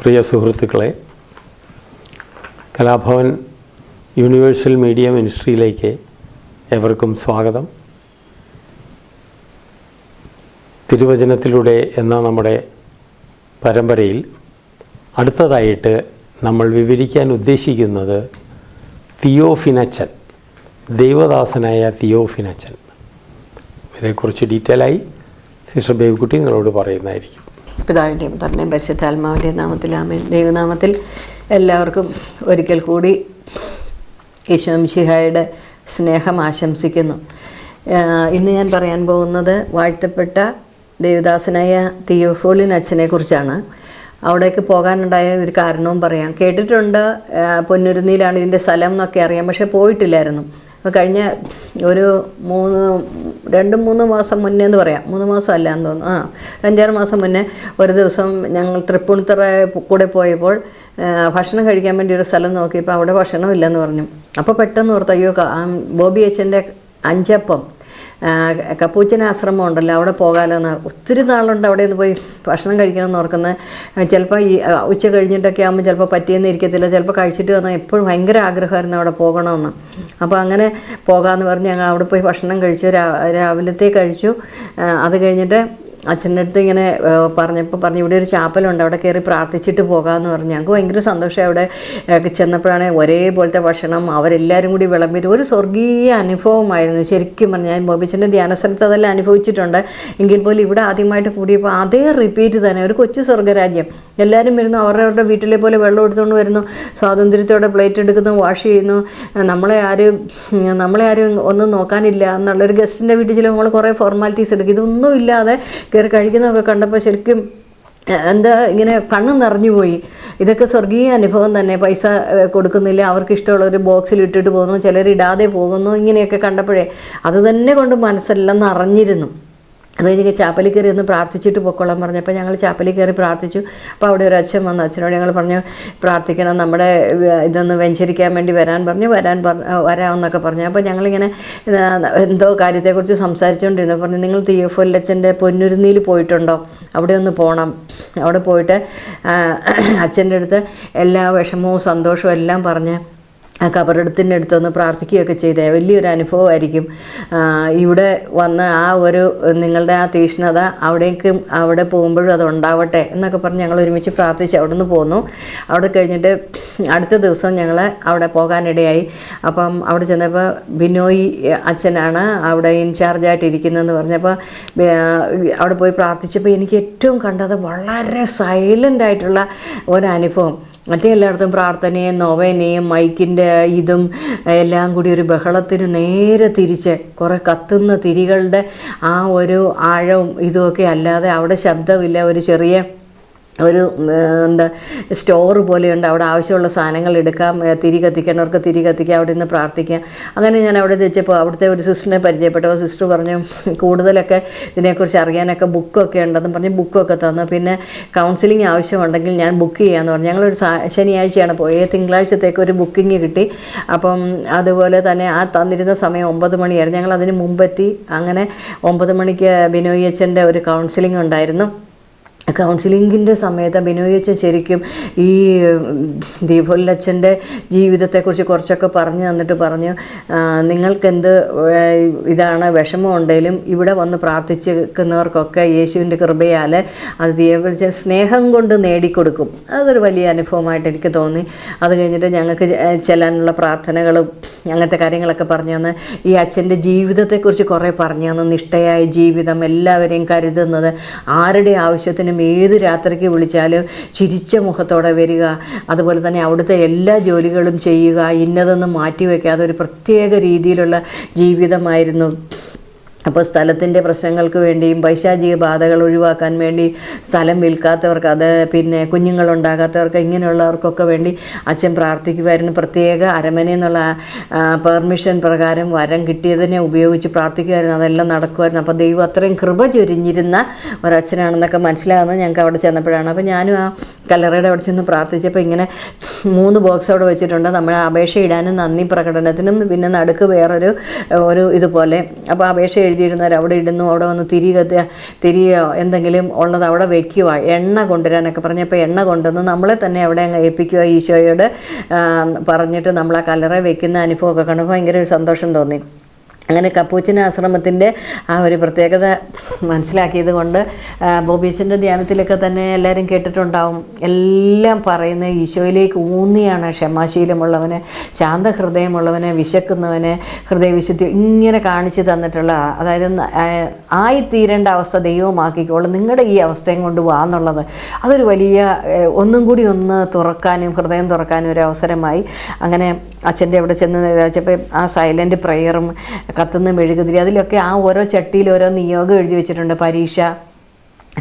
പ്രിയ സുഹൃത്തുക്കളെ Kalabhavan universal media മിനിസ്ട്രിയിലേക്ക് എവർക്കും സ്വാഗതം. തിരുവചനത്തിലൂടെ എന്ന നമ്മുടെ പരമ്പരയിൽ അടുത്തതായിട്ട് നമ്മൾ വിവരിക്കാൻ ഉദ്ദേശിക്കുന്നത് തിയോഫിനച്ചൻ ദൈവദാസനായ തിയോഫിനച്ചൻ. ഇതേക്കുറിച്ച് ഡീറ്റെയിൽ ആയി സിസ്റ്റർ ബേബിക്കുട്ടി നിങ്ങളോട് പറയുന്നതായിരിക്കും. പിതാവിന്റെയും തന്നെയും പരിശുദ്ധാത്മാവിന്റെയും നാമത്തിൽ ആമേൻ. ദൈവനാമത്തിൽ എല്ലാവർക്കും ഒരിക്കൽ കൂടി യേശുംശിഹായുടെ സ്നേഹം ആശംസിക്കുന്നു. ഇന്ന് ഞാൻ പറയാൻ പോകുന്നത് വാഴ്ത്തപ്പെട്ട ദേവദാസനായ തിയോഫോളിൻ അച്ഛനെ കുറിച്ചാണ് അവിടേക്ക് പോകാനുണ്ടായ ഒരു കാരണവും പറയാം. കേട്ടിട്ടുണ്ട് പൊന്നുരുന്നിയിലാണ് ഇതിന്റെ സ്ഥലം എന്നൊക്കെ അറിയാം പക്ഷേ പോയിട്ടില്ലായിരുന്നു. അപ്പോൾ കഴിഞ്ഞ ഒരു മൂന്ന് രണ്ട് മൂന്ന് മാസം മുന്നേ എന്ന് പറയാം. മൂന്ന് മാസം അല്ല എന്ന് തോന്നുന്നു. ആ അഞ്ചാറ് മാസം മുന്നേ ഒരു ദിവസം ഞങ്ങൾ തൃപ്പൂണിത്തറ കൂടെ പോയപ്പോൾ ഭക്ഷണം കഴിക്കാൻ വേണ്ടി ഒരു സ്ഥലം നോക്കിയപ്പോൾ അവിടെ ഭക്ഷണം ഇല്ലെന്ന് പറഞ്ഞു. അപ്പോൾ പെട്ടെന്ന് ഓർത്ത് അയ്യോ ബോബി അച്ഛന്റെ അഞ്ചപ്പം കപ്പൂച്ചൻ ആശ്രമം ഉണ്ടല്ലോ അവിടെ പോകാലോ എന്ന് ഒത്തിരി നാളുണ്ട് അവിടെ നിന്ന് പോയി ഭക്ഷണം കഴിക്കണമെന്ന് ഓർക്കുന്നത് ചിലപ്പോൾ ഈ ഉച്ച കഴിഞ്ഞിട്ടൊക്കെ ആകുമ്പോൾ ചിലപ്പോൾ പറ്റിയെന്ന് ഇരിക്കത്തില്ല. ചിലപ്പോൾ കഴിച്ചിട്ട് വന്നാൽ എപ്പോഴും ഭയങ്കര ആഗ്രഹമായിരുന്നു അവിടെ പോകണമെന്ന് അപ്പോൾ അങ്ങനെ പോകാമെന്ന് പറഞ്ഞ് ഞങ്ങൾ അവിടെ പോയി ഭക്ഷണം കഴിച്ചു. രാവിലത്തെ കഴിച്ചു. അത് കഴിഞ്ഞിട്ട് അച്ഛന്റെ അടുത്ത് ഇങ്ങനെ പറഞ്ഞപ്പോൾ പറഞ്ഞു ഇവിടെ ഒരു ചാപ്പലുണ്ട് അവിടെ കയറി പ്രാർത്ഥിച്ചിട്ട് പോകാമെന്ന് പറഞ്ഞു. ഞങ്ങൾക്ക് ഭയങ്കര സന്തോഷം അവിടെ ചെന്നപ്പോഴാണ് ഒരേപോലത്തെ ഭക്ഷണം അവരെല്ലാവരും കൂടി വിളമ്പിട്ട് ഒരു സ്വർഗീയ അനുഭവമായിരുന്നു. ശരിക്കും പറഞ്ഞു ഞാൻ ബോബിച്ചന്റെ ധ്യാനസ്ഥലത്ത് അതെല്ലാം അനുഭവിച്ചിട്ടുണ്ട്. എങ്കിൽ പോലും ഇവിടെ ആദ്യമായിട്ട് കൂടിയപ്പോൾ അതേ റിപ്പീറ്റ് തന്നെ. ഒരു കൊച്ചു സ്വർഗരാജ്യം എല്ലാവരും വരുന്നു അവരവരുടെ വീട്ടിലെ പോലെ വെള്ളം എടുത്തുകൊണ്ട് വരുന്നു സ്വാതന്ത്ര്യത്തോടെ പ്ലേറ്റ് എടുക്കുന്നു വാഷ് ചെയ്യുന്നു. നമ്മളെ ആരും നമ്മളെ ആരും ഒന്നും നോക്കാനില്ല എന്നുള്ളൊരു ഗസ്റ്റിന്റെ വീട്ടിൽ ചില നമ്മൾ കുറേ ഫോർമാലിറ്റീസ് എടുക്കും. ഇതൊന്നും ഇല്ലാതെ കയറി കഴിക്കുന്നതൊക്കെ കണ്ടപ്പോൾ ശരിക്കും എന്താ ഇങ്ങനെ കണ്ണ് നിറഞ്ഞു പോയി. ഇതൊക്കെ സ്വർഗീയ അനുഭവം തന്നെ. പൈസ കൊടുക്കുന്നില്ല അവർക്ക് ഇഷ്ടമുള്ള ഒരു ബോക്സിൽ ഇട്ടിട്ട് പോകുന്നു ചിലർ ഇടാതെ പോകുന്നു ഇങ്ങനെയൊക്കെ കണ്ടപ്പോഴേ അത് തന്നെ കൊണ്ട് മനസ്സെല്ലാം നിറഞ്ഞിരുന്നു. അത് കഴിഞ്ഞ് ചാപ്പലിൽ കയറി ഒന്ന് പ്രാർത്ഥിച്ചിട്ട് പൊക്കോളാൻ പറഞ്ഞപ്പോൾ ഞങ്ങൾ ചാപ്പലിൽ കയറി പ്രാർത്ഥിച്ചു. അപ്പോൾ അവിടെ ഒരു അച്ഛൻ വന്നു. അച്ഛനോട് ഞങ്ങൾ പറഞ്ഞു പ്രാർത്ഥിക്കണം നമ്മുടെ ഇതൊന്ന് വെഞ്ചരിക്കാൻ വേണ്ടി വരാൻ പറഞ്ഞു വരാൻ പറഞ്ഞു വരാമെന്നൊക്കെ പറഞ്ഞു. അപ്പോൾ ഞങ്ങളിങ്ങനെ എന്തോ കാര്യത്തെക്കുറിച്ച് സംസാരിച്ചുകൊണ്ടിരുന്നു. പറഞ്ഞു നിങ്ങൾ തിയോഫൊല്ലച്ഛന്റെ പൊന്നുരുന്നിയിൽ പോയിട്ടുണ്ടോ? അവിടെ ഒന്ന് പോകണം അവിടെ പോയിട്ട് അച്ഛന്റെ അടുത്ത് എല്ലാ വിഷമവും സന്തോഷവും എല്ലാം പറഞ്ഞ് ആ കബറെടുത്തിന്റെ അടുത്തൊന്ന് പ്രാർത്ഥിക്കുകയൊക്കെ ചെയ്തേ. വലിയൊരു അനുഭവമായിരിക്കും. ഇവിടെ വന്ന് ആ ഒരു നിങ്ങളുടെ ആ തീഷ്ണത അവിടേക്കും അവിടെ പോകുമ്പോഴും അത് ഉണ്ടാവട്ടെ എന്നൊക്കെ പറഞ്ഞ് ഞങ്ങൾ ഒരുമിച്ച് പ്രാർത്ഥിച്ച് അവിടെ നിന്ന് പോന്നു. അവിടെ കഴിഞ്ഞിട്ട് അടുത്ത ദിവസം ഞങ്ങൾ അവിടെ പോകാനിടയായി. അപ്പം അവിടെ ചെന്നപ്പോൾ ബിനോയ് അച്ഛനാണ് അവിടെ ഇൻചാർജായിട്ട് ഇരിക്കുന്നതെന്ന് പറഞ്ഞപ്പോൾ അവിടെ പോയി പ്രാർത്ഥിച്ചപ്പോൾ എനിക്ക് ഏറ്റവും കണ്ടത് വളരെ സൈലന്റ് ആയിട്ടുള്ള ഒരനുഭവം മറ്റേ എല്ലായിടത്തും പ്രാർത്ഥനയും നൊവേനയും മൈക്കിന്റെ ഇതും എല്ലാം കൂടി ഒരു ബഹളത്തിന് നേരെ തിരിച്ച് കുറേ കത്തുന്ന തിരികളുടെ ആ ഒരു ആഴവും ഇതുമൊക്കെ അല്ലാതെ അവിടെ ശബ്ദമില്ല. ഒരു ചെറിയ ഒരു എന്താ സ്റ്റോർ പോലെയുണ്ട്. അവിടെ ആവശ്യമുള്ള സാധനങ്ങൾ എടുക്കാം. തിരി കത്തിക്കണവർക്ക് തിരി കത്തിക്കാം. അവിടെ നിന്ന് പ്രാർത്ഥിക്കാം. അങ്ങനെ ഞാൻ അവിടെ ചോദിച്ചപ്പോൾ അവിടുത്തെ ഒരു സിസ്റ്ററിനെ പരിചയപ്പെട്ടപ്പോൾ സിസ്റ്റർ പറഞ്ഞു കൂടുതലൊക്കെ ഇതിനെക്കുറിച്ച് അറിയാനൊക്കെ ബുക്കൊക്കെ ഉണ്ടെന്ന് പറഞ്ഞ് ബുക്കൊക്കെ തന്നു. പിന്നെ കൗൺസിലിംഗ് ആവശ്യമുണ്ടെങ്കിൽ ഞാൻ ബുക്ക് ചെയ്യാമെന്ന് പറഞ്ഞു. ഞങ്ങളൊരു ശനിയാഴ്ചയാണ് പോയത്. തിങ്കളാഴ്ചത്തേക്ക് ഒരു ബുക്കിംഗ് കിട്ടി. അപ്പം അതുപോലെ തന്നെ ആ തന്നിരുന്ന സമയം ഒമ്പത് മണിയായിരുന്നു. ഞങ്ങൾ അതിന് മുമ്പെത്തി. അങ്ങനെ ഒമ്പത് മണിക്ക് ബിനോയ് അച്ഛന്റെ ഒരു കൗൺസിലിംഗ് ഉണ്ടായിരുന്നു. കൗൺസിലിങ്ങിന്റെ സമയത്ത് ബിനോയ് അച്ഛൻ ശരിക്കും ഈ ദീപുല്ലച്ഛന്റെ ജീവിതത്തെക്കുറിച്ച് കുറച്ചൊക്കെ പറഞ്ഞു തന്നിട്ട് പറഞ്ഞു "ആ, നിങ്ങൾക്കെന്ത് ഇതാണ് വിഷമം ഉണ്ടെങ്കിലും ഇവിടെ വന്ന് പ്രാർത്ഥിച്ചിരിക്കുന്നവർക്കൊക്കെ യേശുവിന്റെ കൃപയാൽ അത് ദീപുല്ലച്ഛൻ സ്നേഹം കൊണ്ട് നേടിക്കൊടുക്കും. അതൊരു വലിയ അനുഭവമായിട്ട് എനിക്ക് തോന്നി. അത് കഴിഞ്ഞിട്ട് ഞങ്ങൾക്ക് ചെല്ലാനുള്ള പ്രാർത്ഥനകളും അങ്ങനത്തെ കാര്യങ്ങളൊക്കെ പറഞ്ഞു തന്ന്. ഈ അച്ഛന്റെ ജീവിതത്തെക്കുറിച്ച് കുറേ പറഞ്ഞു തന്ന്. നിഷ്ഠയായ ജീവിതം എല്ലാവരെയും കരുതുന്നത്. ആരുടെ ആവശ്യത്തിനും ഏത് രാത്രിക്ക് വിളിച്ചാലും ചിരിച്ച മുഖത്തോടെ വരിക അതുപോലെ തന്നെ അവിടുത്തെ എല്ലാ ജോലികളും ചെയ്യുക ഇന്നതൊന്നും മാറ്റിവെക്കാതെ ഒരു പ്രത്യേക രീതിയിലുള്ള ജീവിതമായിരുന്നു. അപ്പോൾ സ്ഥലത്തിന്റെ പ്രശ്നങ്ങൾക്ക് വേണ്ടിയും പൈശാചിക ബാധകൾ ഒഴിവാക്കാൻ വേണ്ടി സ്ഥലം വിൽക്കാത്തവർക്ക് അത് പിന്നെ കുഞ്ഞുങ്ങളുണ്ടാകാത്തവർക്ക് ഇങ്ങനെയുള്ളവർക്കൊക്കെ വേണ്ടി അച്ഛൻ പ്രാർത്ഥിക്കുമായിരുന്നു. പ്രത്യേക അരമന എന്നുള്ള പെർമിഷൻ പ്രകാരം വരം കിട്ടിയതിനെ ഉപയോഗിച്ച് പ്രാർത്ഥിക്കുമായിരുന്നു. അതെല്ലാം നടക്കുമായിരുന്നു. അപ്പോൾ ദൈവം അത്രയും കൃപ ചൊരിഞ്ഞിരുന്ന ഒരച്ഛനാണെന്നൊക്കെ മനസ്സിലാകുന്നത് ഞങ്ങൾക്ക് അവിടെ ചെന്നപ്പോഴാണ്. അപ്പോൾ ഞാനും ആ കല്ലറയുടെ അവിടെ ചെന്ന് പ്രാർത്ഥിച്ചപ്പോൾ ഇങ്ങനെ മൂന്ന് ബോക്സ് അവിടെ വെച്ചിട്ടുണ്ട്. നമ്മൾ അപേക്ഷ ഇടാനും നന്ദി പ്രകടനത്തിനും പിന്നെ നടുക്ക് വേറൊരു ഒരു ഇതുപോലെ. അപ്പോൾ അപേക്ഷ എഴുതിയിരുന്നവർ അവിടെ ഇടുന്നു അവിടെ വന്ന് തിരി കത്തുക തിരിയോ എന്തെങ്കിലും ഉള്ളത് അവിടെ വെക്കുക എണ്ണ കൊണ്ടുവരാനൊക്കെ പറഞ്ഞപ്പോൾ എണ്ണ കൊണ്ടുവന്ന് നമ്മളെ തന്നെ അവിടെ അങ്ങ് ഏൽപ്പിക്കുക ഈശോയോട്. പറഞ്ഞിട്ട് നമ്മൾ ആ കല്ലറ വെക്കുന്ന അനുഭവമൊക്കെ കണ്ടപ്പോൾ ഭയങ്കര ഒരു സന്തോഷം തോന്നി. അങ്ങനെ കപ്പൂച്ചൻ ആശ്രമത്തിന്റെ ആ ഒരു പ്രത്യേകത മനസ്സിലാക്കിയത് കൊണ്ട് ബോബീച്ചന്റെ ധ്യാനത്തിലൊക്കെ തന്നെ എല്ലാവരും കേട്ടിട്ടുണ്ടാവും. എല്ലാം പറയുന്ന ഈശോയിലേക്ക് ഊന്നിയാണ് ക്ഷമാശീലമുള്ളവന് ശാന്തഹൃദയമുള്ളവന് വിശക്കുന്നവന് ഹൃദയവിശുദ്ധി ഇങ്ങനെ കാണിച്ചു തന്നിട്ടുള്ള അതായത് ആയിത്തീരേണ്ട അവസ്ഥ ദൈവമാക്കിക്കോളും. നിങ്ങളുടെ ഈ അവസ്ഥയും കൊണ്ട് വാ എന്നുള്ളത് അതൊരു വലിയ ഒന്നും കൂടി ഒന്ന് തുറക്കാനും ഹൃദയം തുറക്കാനും ഒരു അവസരമായി. അങ്ങനെ അച്ഛന്റെ അവിടെ ചെന്ന് വെച്ചപ്പോൾ ആ സൈലന്റ് പ്രെയറും കത്തുന്ന മെഴുകുതിരി അതിലൊക്കെ ആ ഓരോ ചട്ടിയിൽ ഓരോ നിയോഗം എഴുതി വെച്ചിട്ടുണ്ട് പരീക്ഷ.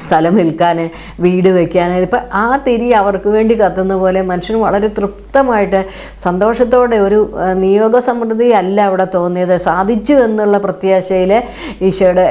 സ്ഥലം വിൽക്കാൻ വീട് വയ്ക്കാൻ ഇപ്പം ആ തിരി അവർക്ക് വേണ്ടി കത്തുന്ന പോലെ മനുഷ്യൻ വളരെ തൃപ്തമായിട്ട് സന്തോഷത്തോടെ ഒരു നിയോഗസമൃദ്ധി നിയോഗ സമൃദ്ധി അല്ല അവിടെ തോന്നിയത്. സാധിച്ചു എന്നുള്ള പ്രത്യാശയിൽ ഈശോയുടെ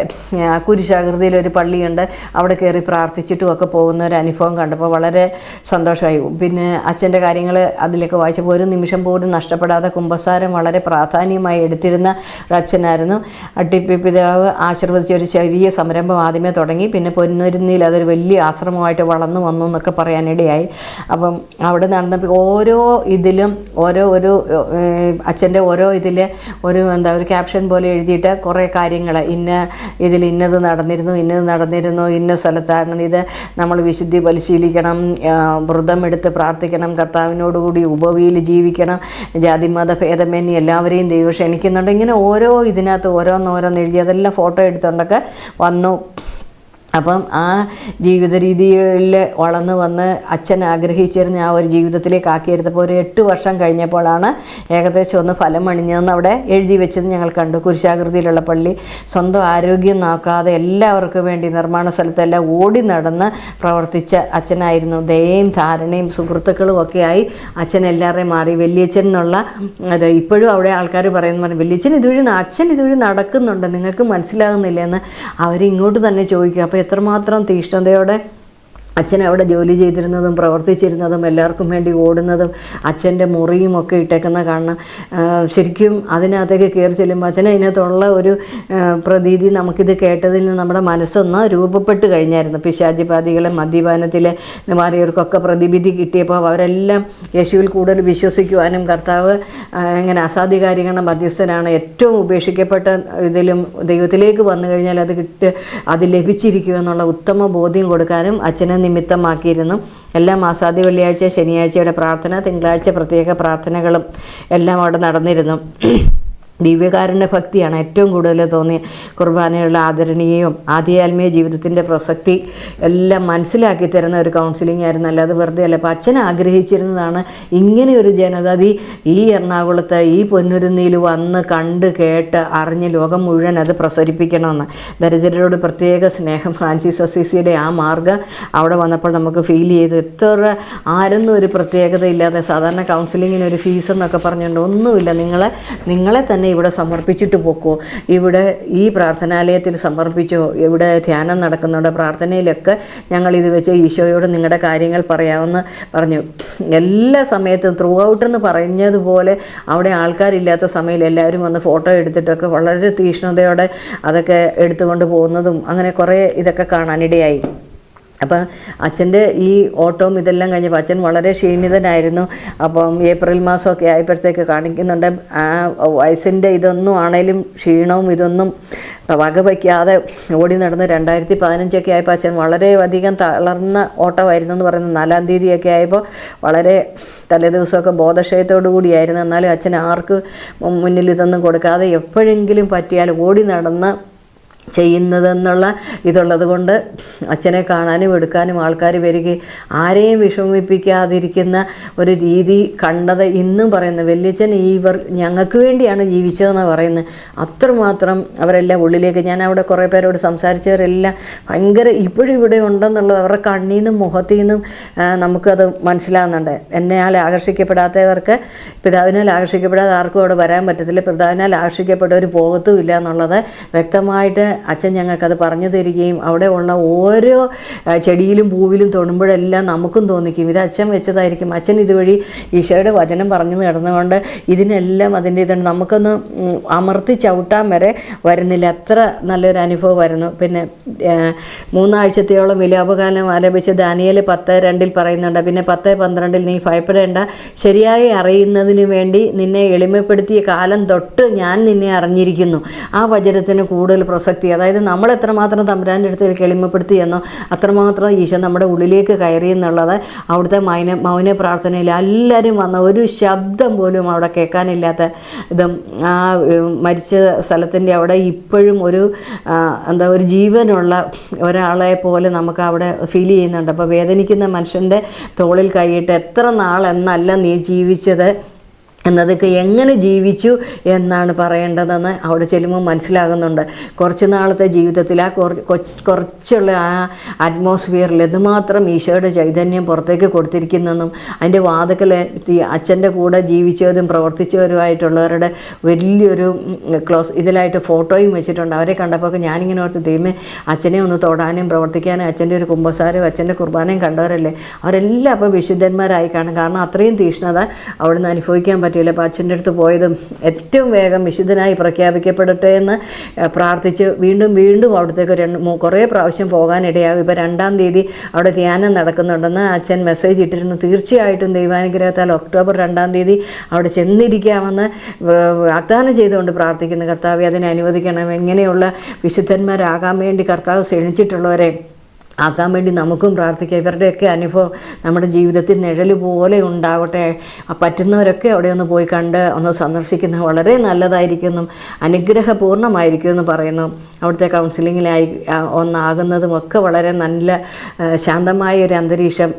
കുരിശാകൃതിയിൽ ഒരു പള്ളിയുണ്ട്. അവിടെ കയറി പ്രാർത്ഥിച്ചിട്ടും ഒക്കെ പോകുന്ന ഒരു അനുഭവം കണ്ടപ്പോൾ വളരെ സന്തോഷമായി. പിന്നെ അച്ഛന്റെ കാര്യങ്ങൾ അതിലൊക്കെ വായിച്ചപ്പോൾ ഒരു നിമിഷം പോലും നഷ്ടപ്പെടാതെ കുമ്പസാരം വളരെ പ്രാധാന്യമായി എടുത്തിരുന്ന ഒരു അച്ഛനായിരുന്നു. അട്ടിപ്പി പിതാവ് ആശീർവദിച്ച ഒരു ചെറിയ സംരംഭം ആദ്യമേ തുടങ്ങി. പിന്നെ പൊന്നൂരിന്നിൽ അതൊരു വലിയ ആശ്രമമായിട്ട് വളർന്നു വന്നു എന്നൊക്കെ പറയാനിടയായി. അപ്പം അവിടെ നടന്ന ഓരോ ഇതിലും ഓരോ ഒരു അച്ഛന്റെ ഓരോ ഇതിൽ ഒരു എന്താ ഒരു ക്യാപ്ഷൻ പോലെ എഴുതിയിട്ട് കുറേ കാര്യങ്ങൾ. ഇന്ന ഇതിൽ ഇന്നത് നടന്നിരുന്നു ഇന്നത് നടന്നിരുന്നു ഇന്ന സ്ഥലത്താണ് ഇത്. നമ്മൾ വിശുദ്ധി പരിശീലിക്കണം വ്രതം എടുത്ത് പ്രാർത്ഥിക്കണം കർത്താവിനോടുകൂടി ഉപവിയിൽ ജീവിക്കണം ജാതിമത ഭേദമേന്നി എല്ലാവരെയും ദൈവം ക്ഷണിക്കുന്നുണ്ട്. ഇങ്ങനെ ഓരോ ഇതിനകത്ത് ഓരോന്നോരോന്ന് എഴുതി അതെല്ലാം ഫോട്ടോ എടുത്തുകൊണ്ടൊക്കെ വന്നു. അപ്പം ആ ജീവിത രീതിയിൽ വളർന്നു വന്ന് അച്ഛൻ ആഗ്രഹിച്ചിരുന്ന ആ ഒരു ജീവിതത്തിലേക്ക് ആക്കിയെടുത്തപ്പോൾ ഒരു എട്ട് വർഷം കഴിഞ്ഞപ്പോഴാണ് ഏകദേശം ഒന്ന് ഫലം അണിഞ്ഞതെന്ന് അവിടെ എഴുതി വെച്ചത് ഞങ്ങൾ കണ്ടു. കുരിശാകൃതിയിലുള്ള പള്ളി. സ്വന്തം ആരോഗ്യം നോക്കാതെ എല്ലാവർക്കും വേണ്ടി നിർമ്മാണ സ്ഥലത്തെല്ലാം ഓടി നടന്ന് പ്രവർത്തിച്ച അച്ഛനായിരുന്നു. ദയയും ധാരണയും സുഹൃത്തുക്കളും ഒക്കെ ആയി അച്ഛൻ എല്ലാവരെയും മാറി. വലിയച്ഛൻ എന്നുള്ള അത് ഇപ്പോഴും അവിടെ ആൾക്കാർ പറയുന്ന വലിയച്ഛൻ ഇതുവഴി അച്ഛൻ ഇതുവഴി നടക്കുന്നുണ്ട്. നിങ്ങൾക്ക് മനസ്സിലാകുന്നില്ല എന്ന് അവരിങ്ങോട്ട് തന്നെ ചോദിക്കും. അപ്പോൾ എത്രമാത്രം തീഷ്ണതയോടെ അച്ഛൻ അവിടെ ജോലി ചെയ്തിരുന്നതും പ്രവർത്തിച്ചിരുന്നതും എല്ലാവർക്കും വേണ്ടി ഓടുന്നതും അച്ഛന്റെ മുറിയും ഒക്കെ ഇട്ടേക്കുന്ന കാണണം. ശരിക്കും അതിനകത്തേക്ക് കയറി ചെല്ലുമ്പോൾ അച്ഛനെ അതിനകത്തുള്ള ഒരു പ്രതീതി നമുക്കിത് കേട്ടതിൽ നിന്ന് നമ്മുടെ മനസ്സൊന്ന് രൂപപ്പെട്ട് കഴിഞ്ഞായിരുന്നു. പിശാചിപാതികളെ മദ്യപാനത്തിലെ മാറിയവർക്കൊക്കെ പ്രതിവിധി കിട്ടിയപ്പോൾ അവരെല്ലാം യേശുവിൽ കൂടുതൽ വിശ്വസിക്കുവാനും കർത്താവ് ഇങ്ങനെ അസാധികാരികണ മധ്യസ്ഥനാണ് ഏറ്റവും ഉപേക്ഷിക്കപ്പെട്ട ഇതിലും ദൈവത്തിലേക്ക് വന്നു കഴിഞ്ഞാൽ അത് കിട്ട് അത് ലഭിച്ചിരിക്കുക എന്നുള്ള ഉത്തമ ബോധ്യം കൊടുക്കാനും അച്ഛനെ നിമിത്തമാക്കിയിരുന്നു. എല്ലാ മാസാദി വെള്ളിയാഴ്ച ശനിയാഴ്ചയുടെ പ്രാർത്ഥന തിങ്കളാഴ്ച പ്രത്യേക പ്രാർത്ഥനകളും എല്ലാം അവിടെ നടന്നിരുന്നു. ദിവ്യകാരുണ്യ ഭക്തിയാണ് ഏറ്റവും കൂടുതൽ തോന്നിയ കുർബാനയുള്ള ആദരണീയവും ആദ്യാത്മീയ ജീവിതത്തിന്റെ പ്രസക്തി എല്ലാം മനസ്സിലാക്കി തരുന്ന ഒരു കൗൺസിലിംഗ് ആയിരുന്നു. അല്ലാതെ വെറുതെ അല്ല അപ്പം അച്ഛൻ ആഗ്രഹിച്ചിരുന്നതാണ് ഇങ്ങനെ ഒരു ജനതതി ഈ എറണാകുളത്ത് ഈ പൊന്നുരുന്നിയിൽ വന്ന് കണ്ട് കേട്ട് അറിഞ്ഞ് ലോകം മുഴുവൻ അത് പ്രസരിപ്പിക്കണമെന്ന്. ദരിദ്രരോട് പ്രത്യേക സ്നേഹം ഫ്രാൻസിസ് അസീസിയുടെ ആ മാർഗം അവിടെ വന്നപ്പോൾ നമുക്ക് ഫീൽ ചെയ്തു. എത്ര ആരൊന്നും ഒരു പ്രത്യേകതയില്ലാതെ സാധാരണ കൗൺസിലിങ്ങിന് ഒരു ഫീസ് എന്നൊക്കെ പറഞ്ഞുകൊണ്ട് ഒന്നുമില്ല. നിങ്ങളെ നിങ്ങളെ തന്നെ ഇവിടെ സമർപ്പിച്ചിട്ട് പോക്കോ? ഇവിടെ ഈ പ്രാർത്ഥനാലയത്തിൽ സമർപ്പിച്ചോ? ഇവിടെ ധ്യാനം നടക്കുന്നുണ്ട് പ്രാർത്ഥനയിലൊക്കെ ഞങ്ങൾ ഇത് വെച്ച് ഈശോയോട് നിങ്ങളുടെ കാര്യങ്ങൾ പറയാമെന്ന് പറഞ്ഞു. എല്ലാ സമയത്തും ത്രൂ ഔട്ട് എന്ന് പറഞ്ഞതുപോലെ അവിടെ ആൾക്കാരില്ലാത്ത സമയത്ത് എല്ലാവരും വന്ന് ഫോട്ടോ എടുത്തിട്ടൊക്കെ വളരെ തീഷ്ണതയോടെ അതൊക്കെ എടുത്തുകൊണ്ട് പോകുന്നതും അങ്ങനെ കുറേ ഇതൊക്കെ കാണാനിടയായി. അപ്പം അച്ഛന്റെ ഈ ഓട്ടവും ഇതെല്ലാം കഴിഞ്ഞപ്പോൾ അച്ഛൻ വളരെ ക്ഷീണിതനായിരുന്നു. അപ്പം ഏപ്രിൽ മാസമൊക്കെ ആയപ്പോഴത്തേക്ക് കാണിക്കുന്നുണ്ട് ആ വയസ്സിന്റെ ഇതൊന്നും ആണേലും ക്ഷീണവും ഇതൊന്നും വകവയ്ക്കാതെ ഓടി നടന്ന് രണ്ടായിരത്തി പതിനഞ്ചൊക്കെ ആയപ്പോൾ അച്ഛൻ വളരെ അധികം തളർന്ന ഓട്ടമായിരുന്നു എന്ന് പറയുന്നത്. നാലാം തീയതിയൊക്കെ ആയപ്പോൾ വളരെ തലേ തലേദിവസമൊക്കെ ബോധക്ഷയത്തോടു കൂടിയായിരുന്നു. എന്നാലും അച്ഛൻ ആർക്ക് മുന്നിൽ ഇതൊന്നും കൊടുക്കാതെ എപ്പോഴെങ്കിലും പറ്റിയാൽ ഓടി നടന്ന് ചെയ്യുന്നതെന്നുള്ള ഇതുള്ളത് കൊണ്ട് അച്ഛനെ കാണാനും എടുക്കാനും ആൾക്കാർ വരികയും ആരെയും വിഷമിപ്പിക്കാതിരിക്കുന്ന ഒരു രീതി കണ്ടത് ഇന്നും പറയുന്നു. വല്യച്ഛൻ ഇവർ ഞങ്ങൾക്ക് വേണ്ടിയാണ് ജീവിച്ചതെന്ന് പറയുന്നത് അത്രമാത്രം അവരെല്ലാം ഉള്ളിലേക്ക് ഞാൻ അവിടെ കുറേ പേരോട് സംസാരിച്ചവരെല്ലാം ഭയങ്കര ഇപ്പോഴും ഇവിടെ ഉണ്ടെന്നുള്ളത് അവരുടെ കണ്ണിൽ നിന്നും മുഖത്തിൽ നിന്നും നമുക്കത് മനസ്സിലാകുന്നുണ്ട് എന്നെയാൽ ആകർഷിക്കപ്പെടാത്തവർക്ക് പിതാവിനാൽ ആകർഷിക്കപ്പെടാതെ ആർക്കും അവിടെ വരാൻ പറ്റത്തില്ല. പിതാവിനാൽ ആകർഷിക്കപ്പെട്ടവർ പോകത്തുമില്ല എന്നുള്ളത് വ്യക്തമായിട്ട് അച്ഛൻ ഞങ്ങൾക്കത് പറഞ്ഞു തരികയും അവിടെ ഉള്ള ഓരോ ചെടിയിലും പൂവിലും തൊടുമ്പോഴെല്ലാം നമുക്കും തോന്നിക്കും. ഇത് അച്ഛൻ വെച്ചതായിരിക്കും. അച്ഛൻ ഇതുവഴി ഈശോയുടെ വചനം പറഞ്ഞു നടന്നുകൊണ്ട് ഇതിനെല്ലാം അതിന്റെ ഇതുണ്ട് നമുക്കൊന്ന് അമർത്തി ചവിട്ടാൻ വരെ വരുന്നില്ല. അത്ര നല്ലൊരു അനുഭവമായിരുന്നു പിന്നെ മൂന്നാഴ്ചത്തെയോളം വിലാപകാലം ആലപിച്ച് ദാനിയൽ പത്ത് രണ്ടിൽ പറയുന്നുണ്ട് പിന്നെ പത്ത് പന്ത്രണ്ടിൽ നീ ഭയപ്പെടേണ്ട. ശരിയായി അറിയുന്നതിന് വേണ്ടി നിന്നെ എളിമപ്പെടുത്തിയ കാലം തൊട്ട് ഞാൻ നിന്നെ അറിഞ്ഞിരിക്കുന്നു. ആ വചനത്തിന് കൂടുതൽ പ്രസക്തി അതായത് നമ്മൾ എത്രമാത്രം തമ്പുരാന്റെ അടുത്ത് അടുത്തേക്ക് എളിമപ്പെടുത്തിയെന്നോ അത്രമാത്രം ഈശോ നമ്മുടെ ഉള്ളിലേക്ക് കയറി എന്നുള്ളത് അവിടുത്തെ മൗന മൗന പ്രാർത്ഥനയിൽ എല്ലാവരും വന്ന ഒരു ശബ്ദം പോലും അവിടെ കേൾക്കാനില്ലാത്ത ഇതും ആ മരിച്ച സ്ഥലത്തിന്റെ അവിടെ ഇപ്പോഴും ഒരു എന്താ ഒരു ജീവനുള്ള ഒരാളെ പോലെ നമുക്ക് അവിടെ ഫീൽ ചെയ്യുന്നുണ്ട്. അപ്പോൾ വേദനിക്കുന്ന മനുഷ്യന്റെ തോളിൽ കൈയിട്ട് എത്ര നാളെന്നല്ല നീ ജീവിച്ചത്? എന്നതൊക്കെ എങ്ങനെ ജീവിച്ചു എന്നാണ് പറയേണ്ടതെന്ന് അവിടെ ചെല്ലുമ്പോൾ മനസ്സിലാകുന്നുണ്ട്. കുറച്ച് നാളത്തെ ജീവിതത്തിൽ ആ കുറച്ചുള്ള ആ അറ്റ്മോസ്ഫിയറിൽ എന്തുമാത്രം ഈശോയുടെ ചൈതന്യം പുറത്തേക്ക് കൊടുത്തിരിക്കുന്നെന്നും അതിന്റെ വാതുക്കൾ അച്ഛന്റെ കൂടെ ജീവിച്ചവരും പ്രവർത്തിച്ചവരുമായിട്ടുള്ളവരുടെ വലിയൊരു ക്ലോസ് ഇതിലായിട്ട് ഫോട്ടോയും വെച്ചിട്ടുണ്ട്. അവരെ കണ്ടപ്പോൾ ഞാനിങ്ങനെ ഓർത്ത് ദൈവമേ അച്ഛനെ ഒന്ന് തൊടാനും പ്രവർത്തിക്കാനും അച്ഛന്റെ ഒരു കുമ്പസാരവും അച്ഛന്റെ കുർബാനയും കണ്ടവരല്ലേ? അവരെല്ലാം അപ്പോൾ വിശുദ്ധന്മാരായി കാണും. കാരണം അത്രയും തീഷ്ണത അവിടുന്ന് അനുഭവിക്കാൻ പറ്റിയില്ല അപ്പോൾ അച്ഛന്റെ അടുത്ത് പോയതും ഏറ്റവും വേഗം വിശുദ്ധനായി പ്രഖ്യാപിക്കപ്പെടട്ടെ എന്ന് പ്രാർത്ഥിച്ച് വീണ്ടും വീണ്ടും അവിടത്തേക്ക് രണ്ട് കുറേ പ്രാവശ്യം പോകാനിടയാകും ഇപ്പോൾ രണ്ടാം തീയതി അവിടെ ധ്യാനം നടക്കുന്നുണ്ടെന്ന് അച്ഛൻ മെസ്സേജ് ഇട്ടിരുന്നു. തീർച്ചയായിട്ടും ദൈവാനുഗ്രഹത്താൽ ഒക്ടോബർ രണ്ടാം തീയതി അവിടെ ചെന്നിരിക്കാമെന്ന് വാഗ്ദാനം ചെയ്തുകൊണ്ട് പ്രാർത്ഥിക്കുന്നു. കർത്താവ് അതിനെ അനുവദിക്കണം. എങ്ങനെയുള്ള വിശുദ്ധന്മാരാകാൻ വേണ്ടി കർത്താവ് ക്ഷണിച്ചിട്ടുള്ളവരെ ആക്കാൻ വേണ്ടി നമുക്കും പ്രാർത്ഥിക്കാം. ഇവരുടെയൊക്കെ അനുഭവം നമ്മുടെ ജീവിതത്തിൽ നിഴൽ പോലെ ഉണ്ടാവട്ടെ. പറ്റുന്നവരൊക്കെ അവിടെ ഒന്ന് പോയി കണ്ട് ഒന്ന് സന്ദർശിക്കുന്നത് വളരെ നല്ലതായിരിക്കുമെന്നും അനുഗ്രഹപൂർണമായിരിക്കുമെന്ന് പറയുന്നു. അവിടുത്തെ കൗൺസിലിങ്ങിലായി ഒന്നാകുന്നതും ഒക്കെ വളരെ നല്ല ശാന്തമായ ഒരു അന്തരീക്ഷം.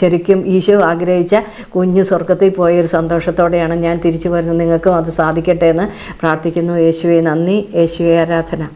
ശരിക്കും ഈശോ ആഗ്രഹിച്ച കുഞ്ഞു സ്വർഗത്തിൽ പോയ ഒരു സന്തോഷത്തോടെയാണ് ഞാൻ തിരിച്ചു വരുന്നത്. നിങ്ങൾക്കും അത് സാധിക്കട്ടെ എന്ന് പ്രാർത്ഥിക്കുന്നു. യേശുവെ നന്ദി. യേശുവെ ആരാധന.